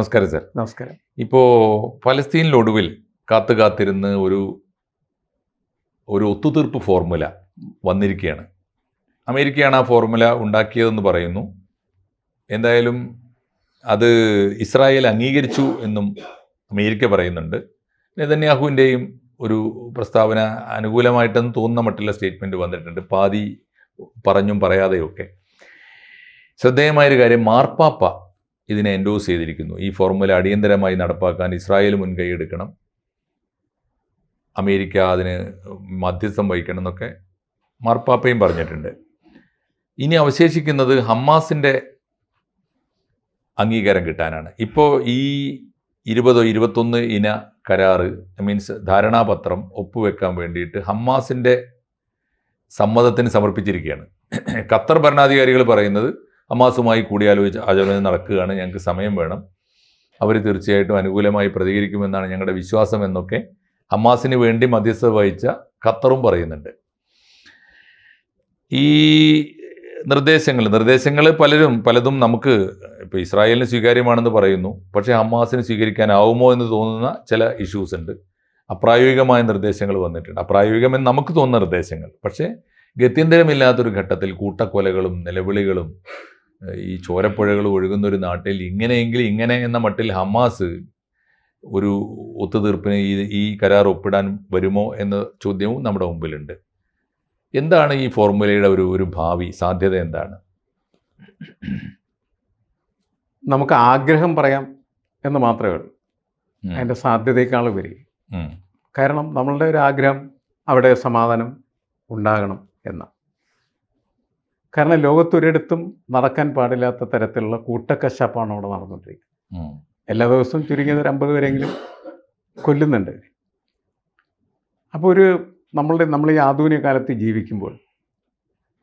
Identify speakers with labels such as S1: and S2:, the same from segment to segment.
S1: നമസ്കാരം സാർ.
S2: നമസ്കാരം.
S1: ഇപ്പോൾ ഫലസ്തീനിലൊടുവിൽ കാത്തു കാത്തിരുന്ന് ഒരു ഒരു ഒത്തുതീർപ്പ് ഫോർമുല വന്നിരിക്കുകയാണ്. അമേരിക്കയാണ് ആ ഫോർമുല ഉണ്ടാക്കിയതെന്ന് പറയുന്നു. എന്തായാലും അത് ഇസ്രായേൽ അംഗീകരിച്ചു എന്നും അമേരിക്ക പറയുന്നുണ്ട്. നെതന്യാഹുവിന്റെയും ഒരു പ്രസ്താവന അനുകൂലമായിട്ടെന്ന് തോന്നുന്ന മറ്റുള്ള സ്റ്റേറ്റ്മെന്റ് വന്നിട്ടുണ്ട്. പാതി പറഞ്ഞും പറയാതെയൊക്കെ. ശ്രദ്ധേയമായൊരു കാര്യം മാർപ്പാപ്പ ഇതിനെ എൻഡോസ് ചെയ്തിരിക്കുന്നു. ഈ ഫോർമുല അടിയന്തരമായി നടപ്പാക്കാൻ ഇസ്രായേൽ മുൻകൈയെടുക്കണം അമേരിക്ക അതിന് മധ്യസ്ഥം വഹിക്കണം എന്നൊക്കെ മാർപ്പാപ്പയും പറഞ്ഞിട്ടുണ്ട്. ഇനി അവശേഷിക്കുന്നത് ഹമ്മാസിന്റെ അംഗീകാരം കിട്ടാനാണ്. ഇപ്പോൾ ഈ ഇരുപതോ ഇരുപത്തൊന്ന് ഇന കരാറ് മീൻസ് ധാരണാപത്രം ഒപ്പുവെക്കാൻ വേണ്ടിയിട്ട് ഹമ്മാസിന്റെ സമ്മതത്തിന് സമർപ്പിച്ചിരിക്കുകയാണ്. ഖത്തർ ഭരണാധികാരികൾ പറയുന്നത് ഹമാസുമായി കൂടിയാലോചിച്ച് ആചരണം നടക്കുകയാണ്. ഞങ്ങൾക്ക് സമയം വേണം. അവർ തീർച്ചയായിട്ടും അനുകൂലമായി പ്രതികരിക്കുമെന്നാണ് ഞങ്ങളുടെ വിശ്വാസം എന്നൊക്കെ ഹമാസിന് വേണ്ടി മധ്യസ്ഥത വഹിച്ച ഖത്തറും പറയുന്നുണ്ട്. ഈ നിർദ്ദേശങ്ങൾ നിർദ്ദേശങ്ങൾ പലരും പലതും നമുക്ക് ഇപ്പോൾ ഇസ്രായേലിന് സ്വീകാര്യമാണെന്ന് പറയുന്നു. പക്ഷേ ഹമാസിന് സ്വീകരിക്കാനാവുമോ എന്ന് തോന്നുന്ന ചില ഇഷ്യൂസ് ഉണ്ട്. അപ്രായോഗികമായ നിർദ്ദേശങ്ങൾ വന്നിട്ടുണ്ട്. അപ്രായോഗികമെന്ന് നമുക്ക് തോന്നുന്ന നിർദ്ദേശങ്ങൾ. പക്ഷേ ഗത്യന്തരമില്ലാത്തൊരു ഘട്ടത്തിൽ കൂട്ടക്കൊലകളും നിലവിളികളും ഈ ചോരപ്പുഴകൾ ഒഴുകുന്ന ഒരു നാട്ടിൽ ഇങ്ങനെയെങ്കിൽ ഇങ്ങനെ എന്ന മട്ടിൽ ഹമാസ് ഒരു ഒത്തുതീർപ്പിന് ഈ ഈ കരാർ ഒപ്പിടാൻ വരുമോ എന്ന ചോദ്യവും നമ്മുടെ മുമ്പിലുണ്ട്. എന്താണ് ഈ ഫോർമുലയുടെ ഒരു ഒരു ഭാവി? സാധ്യത എന്താണ്?
S2: നമുക്ക് ആഗ്രഹം പറയാം എന്ന് മാത്രമേ ഉള്ളൂ. അതിന്റെ സാധ്യതയേക്കാൾ ഉപരി. കാരണം നമ്മളുടെ ഒരു ആഗ്രഹം അവിടെ സമാധാനം ഉണ്ടാകണം എന്ന കാരണം ലോകത്തൊരിടത്തും നടക്കാൻ പാടില്ലാത്ത തരത്തിലുള്ള കൂട്ടക്കശാപ്പാണ് അവിടെ നടന്നുകൊണ്ടിരിക്കുന്നത്. എല്ലാ ദിവസവും ചുരുങ്ങിയത് ഒരു അമ്പത് പേരെങ്കിലും കൊല്ലുന്നുണ്ട്. അപ്പോൾ ഒരു നമ്മളുടെ നമ്മൾ ഈ ആധുനിക കാലത്ത് ജീവിക്കുമ്പോൾ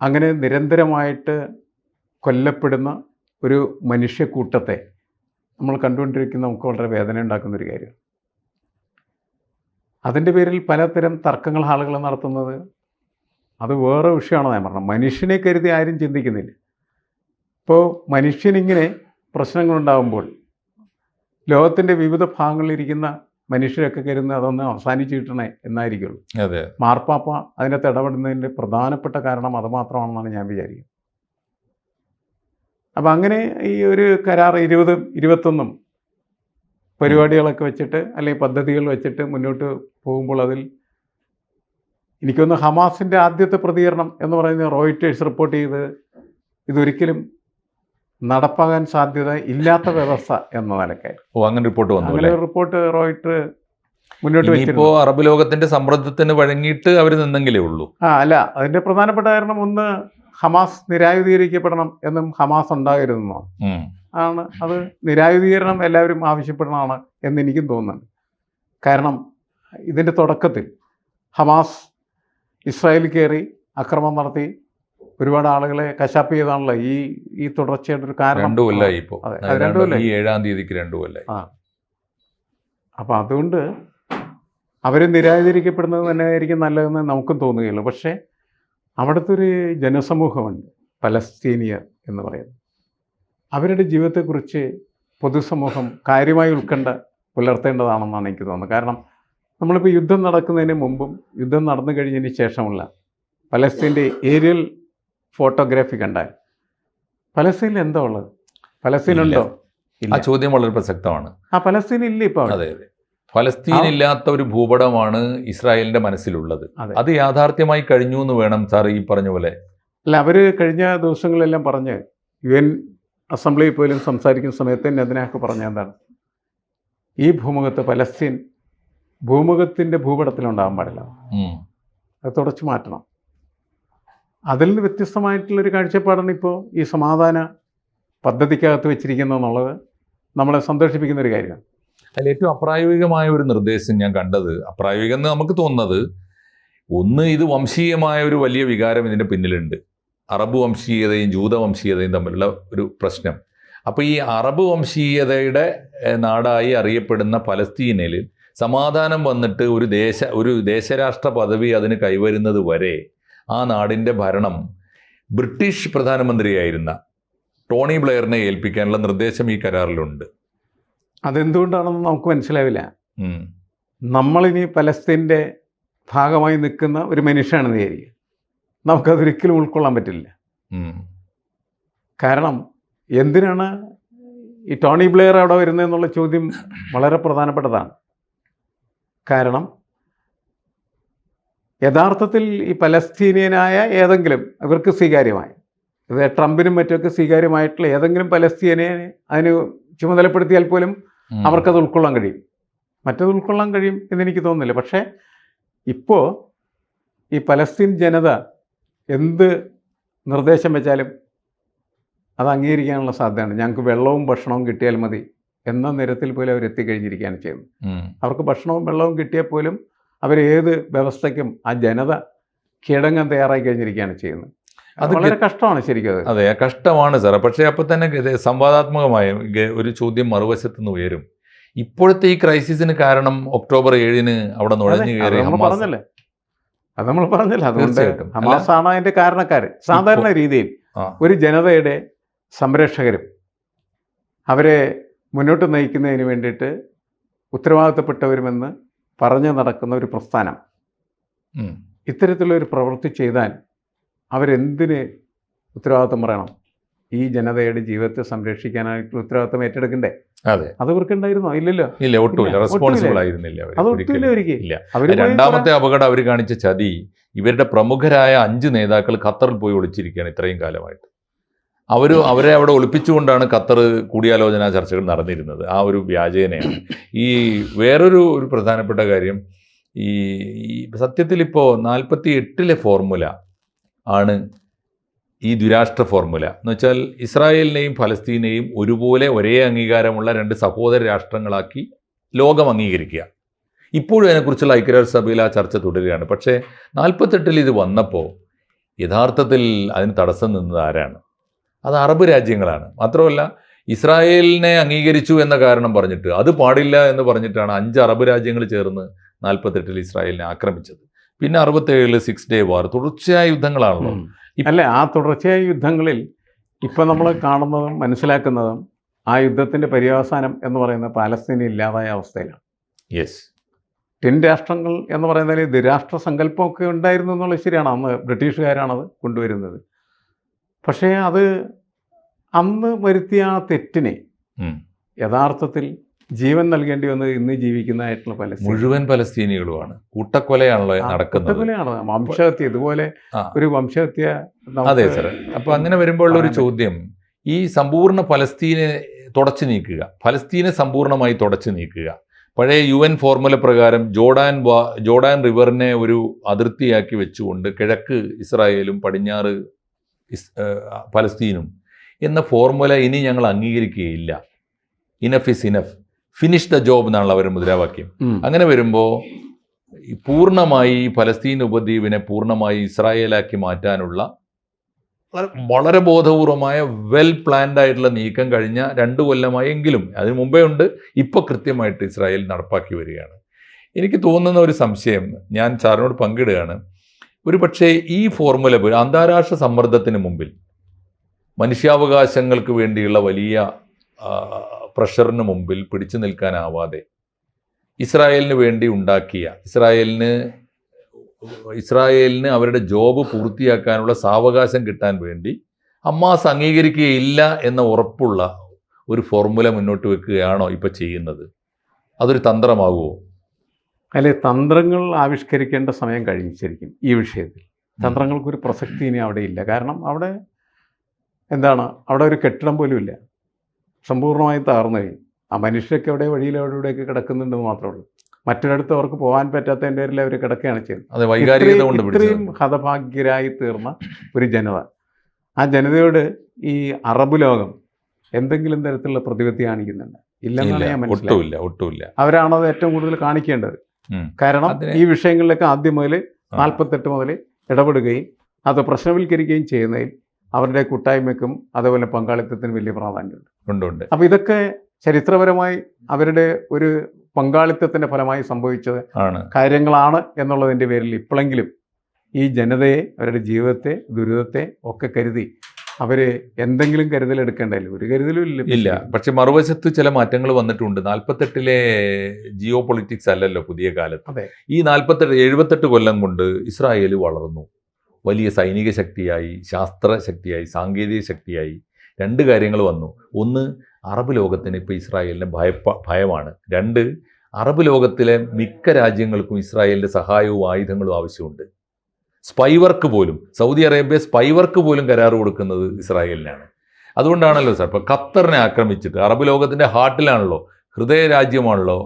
S2: അങ്ങനെ നിരന്തരമായിട്ട് കൊല്ലപ്പെടുന്ന ഒരു മനുഷ്യക്കൂട്ടത്തെ നമ്മൾ കണ്ടുകൊണ്ടിരിക്കുന്ന നമുക്ക് വളരെ വേദന ഉണ്ടാക്കുന്ന ഒരു കാര്യമാണ്. അതിന്റെ പേരിൽ പലതരം തർക്കങ്ങൾ ആളുകൾ നടത്തുന്നത് അത് വേറെ വിഷയമാണ് ഞാൻ പറഞ്ഞത്. മനുഷ്യനെ കരുതി ആരും ചിന്തിക്കുന്നില്ല. ഇപ്പോൾ മനുഷ്യനിങ്ങനെ പ്രശ്നങ്ങളുണ്ടാകുമ്പോൾ ലോകത്തിന്റെ വിവിധ ഭാഗങ്ങളിലിരിക്കുന്ന മനുഷ്യരൊക്കെ കരുതുന്ന അതൊന്ന് അവസാനിച്ചു കിട്ടണേ എന്നായിരിക്കുള്ളൂ.
S1: അതെ.
S2: മാർപ്പാപ്പ അതിനകത്ത് ഇടപെടുന്നതിന്റെ പ്രധാനപ്പെട്ട കാരണം അത് മാത്രമാണെന്നാണ് ഞാൻ വിചാരിക്കുന്നത്. അപ്പം അങ്ങനെ ഈ ഒരു കരാർ ഇരുപതും ഇരുപത്തൊന്നും പരിപാടികളൊക്കെ വെച്ചിട്ട് അല്ലെങ്കിൽ പദ്ധതികൾ വെച്ചിട്ട് മുന്നോട്ട് പോകുമ്പോൾ അതിൽ എനിക്കൊന്ന് ഹമാസിന്റെ ആദ്യത്തെ പ്രതികരണം എന്ന് പറയുന്നത് റോയിറ്റേഴ്സ് റിപ്പോർട്ട് ചെയ്ത് ഇതൊരിക്കലും നടപ്പാകാൻ സാധ്യത ഇല്ലാത്ത വ്യവസ്ഥ എന്ന നിലക്കായിരുന്നു
S1: ഓ അങ്ങനെ റിപ്പോർട്ട് വന്നു
S2: അങ്ങനെ റിപ്പോർട്ട് റോയിറ്റ് മുന്നോട്ട് വെച്ചിരുന്നു.
S1: അറബ് ലോകത്തിന്റെ സമ്മർദ്ദത്തിന് വഴങ്ങിയിട്ട് അവർ നിന്നെങ്കിലേ ഉള്ളൂ.
S2: ആ അല്ല അതിന്റെ പ്രധാനപ്പെട്ട കാരണം ഒന്ന് ഹമാസ് നിരായുധീകരിക്കപ്പെടണം എന്നും ഹമാസ്
S1: ഉണ്ടായിരുന്നു.
S2: ആണ്. അത് നിരായുധീകരണം എല്ലാവരും ആവശ്യപ്പെടണമാണ് എന്ന് എനിക്കും തോന്നുന്നുണ്ട്. കാരണം ഇതിന്റെ തുടക്കത്തിൽ ഹമാസ് ഇസ്രായേലിൽ കയറി അക്രമം നടത്തി ഒരുപാട് ആളുകളെ കശാപ്പ് ചെയ്താണല്ലോ ഈ ഈ തുടർച്ചയുടെ ഒരു കാരണം.
S1: രണ്ടു കൊല്ലായി
S2: രണ്ടു കൊല്ലായി.
S1: ഏഴാം തീയതിക്ക് രണ്ടു കൊല്ലായി.
S2: അപ്പം അതുകൊണ്ട് അവർ നിരാകരിക്കപ്പെടുന്നത് തന്നെ ആയിരിക്കും നല്ലതെന്ന് നമുക്കും തോന്നുകയുള്ളൂ. പക്ഷേ അവിടുത്തെ ഒരു ജനസമൂഹമുണ്ട് പലസ്തീനിയർ എന്ന് പറയുന്നത്. അവരുടെ ജീവിതത്തെക്കുറിച്ച് പൊതുസമൂഹം കാര്യമായി ഉൾക്കണ്ട പുലർത്തേണ്ടതാണെന്നാണ് എനിക്ക് തോന്നുന്നത്. കാരണം നമ്മളിപ്പോൾ യുദ്ധം നടക്കുന്നതിന് മുമ്പും യുദ്ധം നടന്നു കഴിഞ്ഞതിന് ശേഷമുള്ള പലസ്തീന്റെ ഏരിയൽ ഫോട്ടോഗ്രാഫി കണ്ടാൽ പലസ്തീനിൽ എന്താ ഉള്ളത്? പലസ്തീനുണ്ടോ?
S1: ആ ചോദ്യം വളരെ പ്രസക്തമാണ്.
S2: ആ പലസ്തീൻ ഇല്ല ഇപ്പോൾ
S1: അതെ അതെ. ഫലസ്തീൻ ഇല്ലാത്ത ഒരു ഭൂപടമാണ് ഇസ്രായേലിന്റെ മനസ്സിലുള്ളത്.
S2: അത്.
S1: യാഥാർത്ഥ്യമായി കഴിഞ്ഞു എന്ന് വേണം സാർ ഈ പറഞ്ഞ പോലെ.
S2: അല്ല അവർ കഴിഞ്ഞ ദിവസങ്ങളെല്ലാം പറഞ്ഞ് യു എൻ അസംബ്ലിയിൽ പോലും സംസാരിക്കുന്ന സമയത്ത് നെതനാക്ക് പറഞ്ഞ എന്താണ്? ഈ ഭൂമുഖത്ത് പലസ്തീൻ ഭൂമുഖത്തിന്റെ ഭൂപടത്തിലുണ്ടാകാൻ പാടില്ല. അത് തുടച്ചു മാറ്റണം. അതിൽ നിന്ന് വ്യത്യസ്തമായിട്ടുള്ളൊരു കാഴ്ചപ്പാടാണ് ഇപ്പോൾ ഈ സമാധാന പദ്ധതിക്കകത്ത് വെച്ചിരിക്കുന്നത് എന്നുള്ളത് നമ്മളെ സന്തോഷിപ്പിക്കുന്ന ഒരു കാര്യമാണ്.
S1: അതിൽ ഏറ്റവും അപ്രായോഗികമായ ഒരു നിർദ്ദേശം ഞാൻ കണ്ടത് അപ്രായോഗികം എന്ന് നമുക്ക് തോന്നുന്നത് ഒന്ന് ഇത് വംശീയമായ ഒരു വലിയ വികാരം ഇതിന്റെ പിന്നിലുണ്ട്. അറബ് വംശീയതയും ജൂത വംശീയതയും തമ്മിലുള്ള ഒരു പ്രശ്നം. അപ്പോൾ ഈ അറബ് വംശീയതയുടെ നാടായി അറിയപ്പെടുന്ന പലസ്തീനിൽ സമാധാനം വന്നിട്ട് ഒരു ദേശ ഒരു ദേശരാഷ്ട്ര പദവി അതിന് കൈവരുന്നത് വരെ ആ നാടിന്റെ ഭരണം ബ്രിട്ടീഷ് പ്രധാനമന്ത്രിയായിരുന്ന ടോണി ബ്ലെയറിനെ ഏൽപ്പിക്കാനുള്ള നിർദ്ദേശം ഈ കരാറിലുണ്ട്.
S2: അതെന്തുകൊണ്ടാണെന്ന് നമുക്ക് മനസ്സിലാവില്ല. നമ്മളിനി പലസ്തീന്റെ ഭാഗമായി നിൽക്കുന്ന ഒരു മനുഷ്യനാണെന്ന് വിചാരിക്കുക നമുക്കതൊരിക്കലും ഉൾക്കൊള്ളാൻ പറ്റില്ല. കാരണം എന്തിനാണ് ഈ ടോണി ബ്ലെയർ അവിടെ വരുന്നതെന്നുള്ള ചോദ്യം വളരെ പ്രധാനപ്പെട്ടതാണ്. കാരണം യഥാർത്ഥത്തിൽ ഈ പലസ്തീനിയനായ ഏതെങ്കിലും ഇവർക്ക് സ്വീകാര്യമായി. ഇത് ട്രംപിനും മറ്റുമൊക്കെ സ്വീകാര്യമായിട്ടുള്ള ഏതെങ്കിലും പലസ്തീനെ അതിന് ചുമതലപ്പെടുത്തിയാൽ പോലും. അവർക്കത് ഉൾക്കൊള്ളാൻ കഴിയും. മറ്റത് ഉൾക്കൊള്ളാൻ കഴിയും എന്നെനിക്ക് തോന്നുന്നില്ല. പക്ഷേ ഇപ്പോൾ ഈ പലസ്തീൻ ജനത എന്ത് നിർദ്ദേശം വെച്ചാലും അത് അംഗീകരിക്കാനുള്ള സാധ്യതയാണ് ഞങ്ങൾക്ക് വെള്ളവും ഭക്ഷണവും കിട്ടിയാൽ മതി. എന്ന നിരത്തിൽ പോലും അവർ എത്തിക്കഴിഞ്ഞിരിക്കുകയാണ് ചെയ്യുന്നത്. അവർക്ക് ഭക്ഷണവും വെള്ളവും കിട്ടിയാൽ പോലും അവർ ഏത് വ്യവസ്ഥയ്ക്കും ആ ജനത കീഴടങ്ങാൻ തയ്യാറായി കഴിഞ്ഞിരിക്കുകയാണ് ചെയ്യുന്നത്. അത് വളരെ കഷ്ടമാണ് ശരിക്കും അത്.
S1: കഷ്ടമാണ് സാറേ. പക്ഷേ അപ്പോൾ തന്നെ സംവാദാത്മകമായ ഒരു ചോദ്യം മറുവശത്ത് നിന്ന് ഉയരും. ഇപ്പോഴത്തെ ഈ ക്രൈസിസിന് കാരണം ഒക്ടോബർ ഏഴിന് അവിടെ നുഴഞ്ഞു കയറി
S2: പറഞ്ഞല്ലേ? അത് നമ്മൾ പറഞ്ഞല്ലേ? അതുകൊണ്ട് ഹമാസാണ് അതിന്റെ കാരണക്കാർ സാധാരണ രീതിയിൽ ഒരു ജനതയുടെ സംരക്ഷകരും അവരെ മുന്നോട്ട് നയിക്കുന്നതിന് വേണ്ടിയിട്ട് ഉത്തരവാദിത്തപ്പെട്ടവരുമെന്ന് പറഞ്ഞു നടക്കുന്ന ഒരു പ്രസ്ഥാനം.
S1: ഇത്തരത്തിലൊരു
S2: ഇത്തരത്തിലുള്ള ഒരു പ്രവൃത്തി ചെയ്താൽ അവരെന്തിന് ഉത്തരവാദിത്തം പറയണം? ഈ ജനതയുടെ ജീവിതത്തെ സംരക്ഷിക്കാനായിട്ടുള്ള ഉത്തരവാദിത്തം ഏറ്റെടുക്കണ്ടേ?
S1: അതെ.
S2: അത് ഇവർക്കുണ്ടായിരുന്നോ? ഇല്ലല്ലോ.
S1: ഇല്ല ഒട്ടുമില്ല. റെസ്പോൺസിബിൾ ആയിരുന്നില്ല അവർ രണ്ടാമത്തെ അപകടം അവർ കാണിച്ച ചതി ഇവരുടെ പ്രമുഖരായ അഞ്ച് നേതാക്കൾ ഖത്തറിൽ പോയി ഒളിച്ചിരിക്കുകയാണ് ഇത്രയും കാലമായിട്ട്. അവർ അവരെ അവിടെ ഒളിപ്പിച്ചുകൊണ്ടാണ് ഖത്തർ കൂടിയാലോചന ചർച്ചകൾ നടന്നിരുന്നത്. ആ ഒരു വ്യാജേനയാണ്. ഈ വേറൊരു ഒരു പ്രധാനപ്പെട്ട കാര്യം ഈ സത്യത്തിൽ ഇപ്പോൾ നാൽപ്പത്തി എട്ടിലെ ഫോർമുല ആണ് ഈ ദുരാഷ്ട്ര ഫോർമുല. എന്ന് വെച്ചാൽ ഇസ്രായേലിനെയും ഫലസ്തീനെയും ഒരുപോലെ ഒരേ അംഗീകാരമുള്ള രണ്ട് സഹോദര രാഷ്ട്രങ്ങളാക്കി ലോകം അംഗീകരിക്കുക. ഇപ്പോഴും അതിനെക്കുറിച്ചുള്ള ഐക്യരാഷ്ട്രസഭയിൽ ആ ചർച്ച തുടരുകയാണ്. പക്ഷേ നാൽപ്പത്തെട്ടിൽ ഇത് വന്നപ്പോൾ യഥാർത്ഥത്തിൽ അതിന് തടസ്സം നിന്നത് ആരാണ്? അത് അറബ് രാജ്യങ്ങളാണ്. മാത്രമല്ല ഇസ്രായേലിനെ അംഗീകരിച്ചു എന്ന കാരണം പറഞ്ഞിട്ട് അത് പാടില്ല എന്ന് പറഞ്ഞിട്ടാണ് അഞ്ച് അറബ് രാജ്യങ്ങൾ ചേർന്ന് നാൽപ്പത്തെട്ടിൽ ഇസ്രായേലിനെ ആക്രമിച്ചത്. പിന്നെ അറുപത്തേഴിൽ സിക്സ് ഡേ വാർ തുടർച്ചയായ യുദ്ധങ്ങളാണല്ലോ.
S2: അല്ലെ ആ തുടർച്ചയായ യുദ്ധങ്ങളിൽ ഇപ്പം നമ്മൾ കാണുന്നതും മനസ്സിലാക്കുന്നതും ആ യുദ്ധത്തിന്റെ പര്യവസാനം എന്ന് പറയുന്നത് പാലസ്തീന ഇല്ലാതായ അവസ്ഥയിലാണ്.
S1: യെസ്
S2: ടിൻ രാഷ്ട്രങ്ങൾ എന്ന് പറയുന്നതിൽ ദ്വിരാഷ്ട്ര സങ്കല്പമൊക്കെ ഉണ്ടായിരുന്നു എന്നുള്ളത് ശരിയാണ്. അന്ന് ബ്രിട്ടീഷുകാരാണത് കൊണ്ടുവരുന്നത്. പക്ഷേ അത് അന്ന് വരുത്തിയ ആ തെറ്റിനെ യഥാർത്ഥത്തിൽ ജീവൻ നൽകേണ്ടി വന്നത് ഇന്ന് ജീവിക്കുന്നതായിട്ടുള്ള പലസ്തീൻ
S1: മുഴുവൻ പലസ്തീനികളുമാണ്. കൂട്ടക്കൊലയാണല്ലോ നടക്കുന്നത്.
S2: വംശഹത്യ ഇതുപോലെ ഒരു വംശഹത്യ
S1: അതെ സർ അപ്പൊ അങ്ങനെ വരുമ്പോൾ ഒരു ചോദ്യം ഈ സമ്പൂർണ പലസ്തീനെ തുടച്ചു നീക്കുക ഫലസ്തീനെ സമ്പൂർണമായി തുടച്ചു നീക്കുക. പഴയ യു എൻ ഫോർമുല പ്രകാരം ജോർഡാൻ വാ ജോർഡാൻ റിവറിനെ ഒരു അതിർത്തിയാക്കി വെച്ചുകൊണ്ട് കിഴക്ക് ഇസ്രായേലും പടിഞ്ഞാറ് ഇസ് പലസ്തീനും. എന്ന ഫോർമുല ഇനി ഞങ്ങൾ അംഗീകരിക്കുകയില്ല. Enough is enough finish the job എന്നാണല്ലോ അവരുടെ മുദ്രാവാക്യം. അങ്ങനെ വരുമ്പോൾ പൂർണമായി പലസ്തീൻ ഫലസ്തീൻ ഉപദ്വീപിനെ പൂർണമായി ഇസ്രായേലാക്കി മാറ്റാനുള്ള വളരെ- ബോധപൂർവമായ വെൽ പ്ലാൻഡ് ആയിട്ടുള്ള നീക്കം കഴിഞ്ഞ രണ്ട് കൊല്ലമായി എങ്കിലും അതിന് മുമ്പേ ഉണ്ട് ഇപ്പോൾ കൃത്യമായിട്ട് ഇസ്രായേൽ നടപ്പാക്കി വരികയാണ്. എനിക്ക് തോന്നുന്ന ഒരു സംശയം ഞാൻ സാറിനോട് പങ്കിടുകയാണ്. ഒരു പക്ഷേ ഈ ഫോർമുല അന്താരാഷ്ട്ര സമ്മർദ്ദത്തിന് മുമ്പിൽ മനുഷ്യാവകാശങ്ങൾക്ക് വേണ്ടിയുള്ള വലിയ പ്രഷറിന് മുമ്പിൽ പിടിച്ചു നിൽക്കാനാവാതെ ഇസ്രായേലിന് വേണ്ടി ഉണ്ടാക്കിയ ഇസ്രായേലിന് ഇസ്രായേലിന് അവരുടെ ജോബ് പൂർത്തിയാക്കാനുള്ള സാവകാശം കിട്ടാൻ വേണ്ടി ഹമാസ് അംഗീകരിക്കുകയില്ല എന്ന ഉറപ്പുള്ള ഒരു ഫോർമുല മുന്നോട്ട് വെക്കുകയാണോ ഇപ്പോൾ ചെയ്യുന്നത്? അതൊരു തന്ത്രമാകുമോ?
S2: അല്ലെ തന്ത്രങ്ങൾ ആവിഷ്കരിക്കേണ്ട സമയം കഴിഞ്ഞിരിക്കും ഈ വിഷയത്തിൽ. തന്ത്രങ്ങൾക്കൊരു പ്രസക്തി ഇനി അവിടെ ഇല്ല കാരണം അവിടെ എന്താണ്? അവിടെ ഒരു കെട്ടിടം പോലും ഇല്ല. സമ്പൂർണമായും തകർന്നു കഴിഞ്ഞു ആ മനുഷ്യരൊക്കെ അവിടെ വഴിയിൽ അവിടെ ഇവിടെയൊക്കെ കിടക്കുന്നുണ്ടെന്ന് മാത്രമേ ഉള്ളൂ. മറ്റൊരിടത്ത് അവർക്ക് പോകാൻ പറ്റാത്തതിന്റെ പേരിൽ അവർ കിടക്കുകയാണ് ചെയ്യുന്നത് ഇത്രയും- ഹതഭാഗ്യരായി തീർന്ന ഒരു ജനത. ആ ജനതയോട് ഈ അറബ് ലോകം എന്തെങ്കിലും തരത്തിലുള്ള പ്രതിപത്തി കാണിക്കുന്നുണ്ട്. ഇല്ലെന്നാണ്
S1: ഇല്ല
S2: ഞാൻ മനസ്സിലാക്കുന്നത്.
S1: ഒട്ടുമില്ല.
S2: അവരാണത് ഏറ്റവും കൂടുതൽ കാണിക്കേണ്ടത്. കാരണം ഈ വിഷയങ്ങളിലൊക്കെ ആദ്യം മുതൽ നാൽപ്പത്തെട്ട് മുതൽ ഇടപെടുകയും അത് പ്രശ്നവൽക്കരിക്കുകയും ചെയ്യുന്നതിൽ അവരുടെ കൂട്ടായ്മയ്ക്കും അതുപോലെ പങ്കാളിത്തത്തിനും വലിയ പ്രാധാന്യമുണ്ട്.
S1: ഉണ്ട് ഉണ്ട്.
S2: അപ്പോൾ ഇതൊക്കെ ചരിത്രപരമായി അവരുടെ ഒരു പങ്കാളിത്തത്തിന്റെ ഫലമായി സംഭവിച്ചത് കാര്യങ്ങളാണ് എന്നുള്ളതിന്റെ പേരിൽ ഇപ്പോഴെങ്കിലും ഈ ജനതയെ അവരുടെ ജീവിതത്തെ ദുരിതത്തെ ഒക്കെ കരുതി അവർ എന്തെങ്കിലും കരുതൽ എടുക്കേണ്ടല്ലോ ഒരു കരുതലും ഇല്ല
S1: ഇല്ല. പക്ഷെ മറുവശത്ത് ചില മാറ്റങ്ങൾ വന്നിട്ടുണ്ട്. നാൽപ്പത്തെട്ടിലെ ജിയോ പൊളിറ്റിക്സ് അല്ലല്ലോ പുതിയ കാലത്ത്.
S2: അതെ.
S1: ഈ നാൽപ്പത്തെട്ട് എഴുപത്തെട്ട് കൊല്ലം കൊണ്ട് ഇസ്രായേൽ വളർന്നു. വലിയ സൈനിക ശക്തിയായി ശാസ്ത്ര ശക്തിയായി സാങ്കേതിക ശക്തിയായി രണ്ട് കാര്യങ്ങൾ വന്നു. ഒന്ന് അറബ് ലോകത്തിന് ഇപ്പോൾ ഇസ്രായേലിന് ഭയപ്പ ഭയമാണ്. രണ്ട് അറബ് ലോകത്തിലെ മിക്ക രാജ്യങ്ങൾക്കും ഇസ്രായേലിന്റെ സഹായവും ആയുധങ്ങളും ആവശ്യമുണ്ട്. സ്പൈ വർക്ക് പോലും സൗദി അറേബ്യ സ്പൈവർക്ക് പോലും കരാർ കൊടുക്കുന്നത് ഇസ്രായേലിനാണ്. അതുകൊണ്ടാണല്ലോ സാർ ഇപ്പോൾ ഖത്തറിനെ ആക്രമിച്ചിട്ട് അറബ് ലോകത്തിന്റെ ഹാർട്ടിലാണല്ലോ ഹൃദയ രാജ്യമാണല്ലോ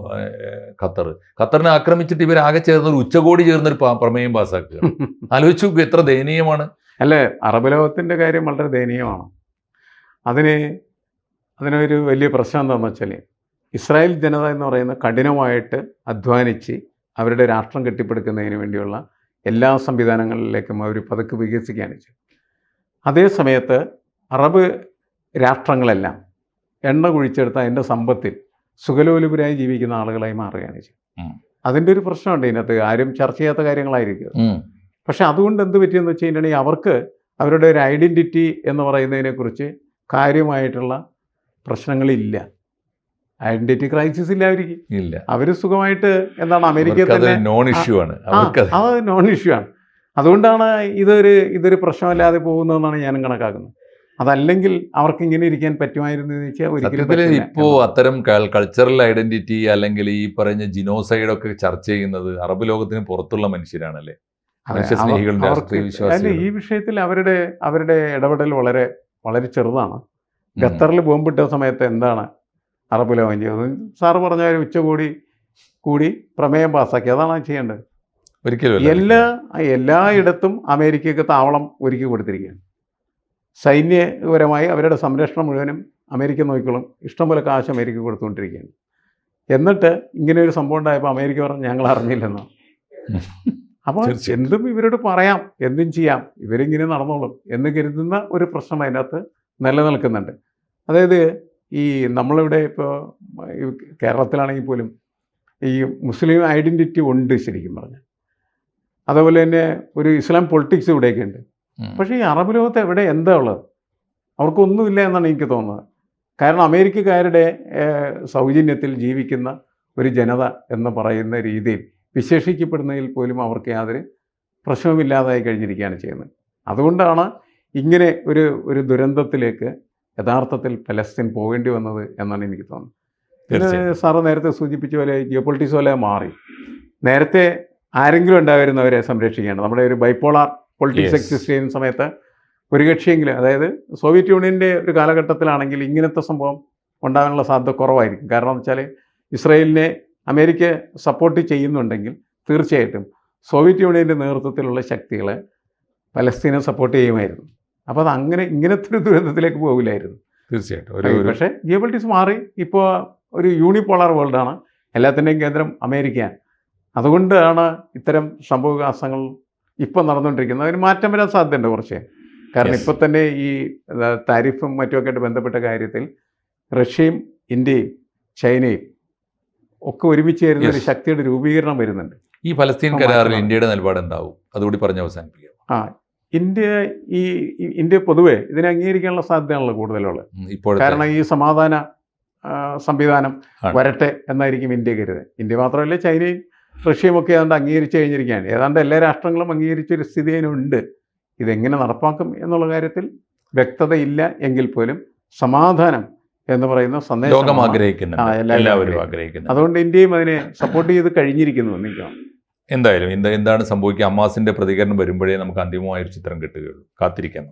S1: ഖത്തർ. ഖത്തറിനെ ആക്രമിച്ചിട്ട് ഇവരാകെ ചേർന്നൊരു ഉച്ചകോടി ചേർന്നൊരു പ്രമേയം പാസ്സാക്കുക ആലോചിച്ചു എത്ര ദയനീയമാണ്.
S2: അല്ല അറബ് ലോകത്തിന്റെ കാര്യം വളരെ ദയനീയമാണ്. അതിന് അതിനൊരു വലിയ പ്രശ്നം എന്താണെന്ന് വെച്ചാൽ ഇസ്രായേൽ ജനത എന്ന് പറയുന്ന കഠിനമായിട്ട് അധ്വാനിച്ച് അവരുടെ രാഷ്ട്രം കെട്ടിപ്പടുക്കുന്നതിന് വേണ്ടിയുള്ള എല്ലാ സംവിധാനങ്ങളിലേക്കും അവർ പതുക്കെ വികസിക്കുകയാണ് ചെയ്തത്. അതേ സമയത്ത് അറബ് രാഷ്ട്രങ്ങളെല്ലാം എണ്ണ കുഴിച്ചെടുത്ത അതിന്റെ സമ്പത്തിൽ സുഖലോലുപരായി ജീവിക്കുന്ന ആളുകളായി മാറുകയാണ്
S1: ഉം.
S2: അതിന്റെ ഒരു പ്രശ്നമുണ്ട് ഇതിനകത്ത് ആരും ചർച്ച ചെയ്യാത്ത കാര്യങ്ങളായിരിക്കും പക്ഷെ അതുകൊണ്ട് എന്ത് പറ്റിയെന്ന് വെച്ച് കഴിഞ്ഞിട്ടുണ്ടെങ്കിൽ അവർക്ക് അവരുടെ ഒരു ഐഡന്റിറ്റി എന്ന് പറയുന്നതിനെക്കുറിച്ച് കാര്യമായിട്ടുള്ള പ്രശ്നങ്ങളില്ല. ഐഡന്റിറ്റി ക്രൈസിസ് ഇല്ല അവർക്ക്
S1: ഇല്ല.
S2: അവർ സുഖമായിട്ട് എന്താണ് അമേരിക്ക തന്നെ
S1: നോൺ ഇഷ്യൂ ആണ്
S2: അത് നോൺ ഇഷ്യൂ ആണ്. അതുകൊണ്ടാണ് ഇതൊരു ഇതൊരു പ്രശ്നമല്ലാതെ പോകുന്നതെന്നാണ് ഞാനും കണക്കാക്കുന്നത്. അതല്ലെങ്കിൽ അവർക്ക് ഇങ്ങനെ ഇരിക്കാൻ പറ്റുമായിരുന്നു എന്ന് വെച്ചാൽ ഒരിക്കലും
S1: ഇപ്പോൾ അത്തരം കൾച്ചറൽ ഐഡന്റിറ്റി അല്ലെങ്കിൽ ഈ പറഞ്ഞ ജിനോസൈഡ് ഒക്കെ ചർച്ച ചെയ്യുന്നത് അറബ് ലോകത്തിന് പുറത്തുള്ള മനുഷ്യരാണല്ലേ.
S2: അല്ല ഈ വിഷയത്തിൽ അവരുടെ അവരുടെ ഇടപെടൽ വളരെ വളരെ ചെറുതാണ്. ഖത്തറിൽ ബോംബിട്ട സമയത്ത് എന്താണ് അറബ് ലോകം ചെയ്തത്. സാറ് പറഞ്ഞ ഒരു ഉച്ചകൂടി കൂടി പ്രമേയം പാസ്സാക്കി. അതാണ് ചെയ്യേണ്ടത്.
S1: ഒരിക്കലും.
S2: എല്ലാ എല്ലായിടത്തും അമേരിക്കയ്ക്ക് താവളം ഒരുക്കി കൊടുത്തിരിക്കുകയാണ്. സൈന്യപരമായി അവരുടെ സംരക്ഷണം മുഴുവനും അമേരിക്ക നോക്കിക്കോളും. ഇഷ്ടംപോലെ കാശ് അമേരിക്ക കൊടുത്തുകൊണ്ടിരിക്കുകയാണ്. എന്നിട്ട് ഇങ്ങനെ ഒരു സംഭവം ഉണ്ടായപ്പോൾ അമേരിക്ക പറഞ്ഞു ഞങ്ങൾ അറിഞ്ഞില്ലെന്നോ. അപ്പോൾ. എന്തും ഇവരോട് പറയാം. എന്തും ചെയ്യാം. ഇവരിങ്ങനെ നടന്നോളും എന്ന് കരുതുന്ന ഒരു പ്രശ്നം അതിനകത്ത് നിലനിൽക്കുന്നുണ്ട്. അതായത് ഈ നമ്മളിവിടെ ഇപ്പോൾ കേരളത്തിലാണെങ്കിൽ പോലും ഈ മുസ്ലിം ഐഡന്റിറ്റി ഉണ്ട് ശരിക്കും പറഞ്ഞാൽ അതേപോലെ തന്നെ ഒരു ഇസ്ലാം പൊളിറ്റിക്സ് ഇവിടെയൊക്കെ ഉണ്ട്. പക്ഷേ ഈ അറബ് ലോകത്ത് എവിടെ എന്താ ഉള്ളത്? അവർക്കൊന്നുമില്ല എന്നാണ് എനിക്ക് തോന്നുന്നത്. കാരണം അമേരിക്കക്കാരുടെ സൗജന്യത്തിൽ ജീവിക്കുന്ന ഒരു ജനത എന്ന് പറയുന്ന രീതിയിൽ വിശേഷിക്കപ്പെടുന്നതിൽ പോലും അവർക്ക് യാതൊരു പ്രശ്നവുമില്ലാതായി കഴിഞ്ഞിരിക്കുകയാണ് ചെയ്യുന്നത്. അതുകൊണ്ടാണ് ഇങ്ങനെ ഒരു ഒരു ദുരന്തത്തിലേക്ക് യഥാർത്ഥത്തിൽ പലസ്തീൻ പോകേണ്ടി വന്നത് എന്നാണ് എനിക്ക് തോന്നുന്നത്. സാറ് നേരത്തെ സൂചിപ്പിച്ച പോലെ ജിയോ പൊളിറ്റിക്സ് പോലെ മാറി. നേരത്തെ ആരെങ്കിലും ഉണ്ടായിരുന്നവരെ സംരക്ഷിക്കേണ്ടത് നമ്മുടെ ഒരു ബൈപ്പോളാർ പൊളിറ്റിക്സ്. എക്സിസ്റ്റ് ചെയ്യുന്ന സമയത്ത് ഒരു കക്ഷിയെങ്കിലും അതായത് സോവിയറ്റ് യൂണിയന്റെ ഒരു കാലഘട്ടത്തിലാണെങ്കിൽ ഇങ്ങനത്തെ സംഭവം ഉണ്ടാകാനുള്ള സാധ്യത കുറവായിരിക്കും. കാരണം എന്ന് വെച്ചാൽ ഇസ്രയേലിനെ അമേരിക്ക സപ്പോർട്ട് ചെയ്യുന്നുണ്ടെങ്കിൽ തീർച്ചയായിട്ടും സോവിയറ്റ് യൂണിയന്റെ നേതൃത്വത്തിലുള്ള ശക്തികളെ പലസ്തീനെ സപ്പോർട്ട് ചെയ്യുമായിരുന്നു. അപ്പോൾ അത് അങ്ങനെ ഇങ്ങനത്തെ ഒരു ദുരന്തത്തിലേക്ക് പോകില്ലായിരുന്നു.
S1: തീർച്ചയായിട്ടും.
S2: പക്ഷേ ജിയോ പൊളിറ്റിക്സ് മാറി. ഇപ്പോൾ ഒരു യൂണിപോളാർ വേൾഡാണ് എല്ലാത്തിന്റെയും കേന്ദ്രം അമേരിക്കയാണ്. അതുകൊണ്ടാണ് ഇത്തരം സംഭവവികാസങ്ങൾ ഇപ്പം നടന്നുകൊണ്ടിരിക്കുന്നത്. അതിന് മാറ്റം വരാൻ സാധ്യതയുണ്ട് കുറച്ച്. കാരണം ഇപ്പോൾ തന്നെ ഈ താരിഫും മറ്റുമൊക്കെ ആയിട്ട് ബന്ധപ്പെട്ട കാര്യത്തിൽ റഷ്യയും ഇന്ത്യയും ചൈനയും ഒക്കെ ഒരുമിച്ച് ചേരുന്ന ഒരു ശക്തിയുടെ രൂപീകരണം വരുന്നുണ്ട്.
S1: ഈ ഫലസ്തീൻ കരാറിൽ. ഇന്ത്യയുടെ നിലപാട് എന്താവും അതുകൂടി പറഞ്ഞ് അവസാനിപ്പിക്കാം.
S2: ആ ഇന്ത്യ ഈ ഇന്ത്യ പൊതുവെ ഇതിനെ അംഗീകരിക്കാനുള്ള സാധ്യതയാണല്ലോ കൂടുതലുള്ളത്.
S1: ഇപ്പോൾ
S2: കാരണം ഈ സമാധാന സംവിധാനം വരട്ടെ എന്നായിരിക്കും ഇന്ത്യ കരുത് ഇന്ത്യ മാത്രമല്ല ചൈനയും റഷ്യയും ഒക്കെ ഏതാണ്ട് അംഗീകരിച്ചു കഴിഞ്ഞിരിക്കുകയാണ്. ഏതാണ്ട് എല്ലാ രാഷ്ട്രങ്ങളും അംഗീകരിച്ചൊരു സ്ഥിതി അതിനുണ്ട്. ഇതെങ്ങനെ നടപ്പാക്കും എന്നുള്ള കാര്യത്തിൽ വ്യക്തതയില്ല എങ്കിൽ പോലും സമാധാനം എന്ന് പറയുന്ന സന്ദേശം
S1: ആഗ്രഹിക്കുന്നു
S2: എല്ലാവരും ആഗ്രഹിക്കുന്നു. അതുകൊണ്ട് ഇന്ത്യയും അതിനെ സപ്പോർട്ട് ചെയ്ത് കഴിഞ്ഞിരിക്കുന്നു തോന്നുന്നു.
S1: എന്തായാലും എന്താ എന്താണ് സംഭവിക്കുക? അമ്മാസിന്റെ പ്രതികരണം വരുമ്പോഴേ നമുക്ക് അന്തിമമായ ഒരു ചിത്രം കിട്ടുകയുള്ളൂ. കാത്തിരിക്കാം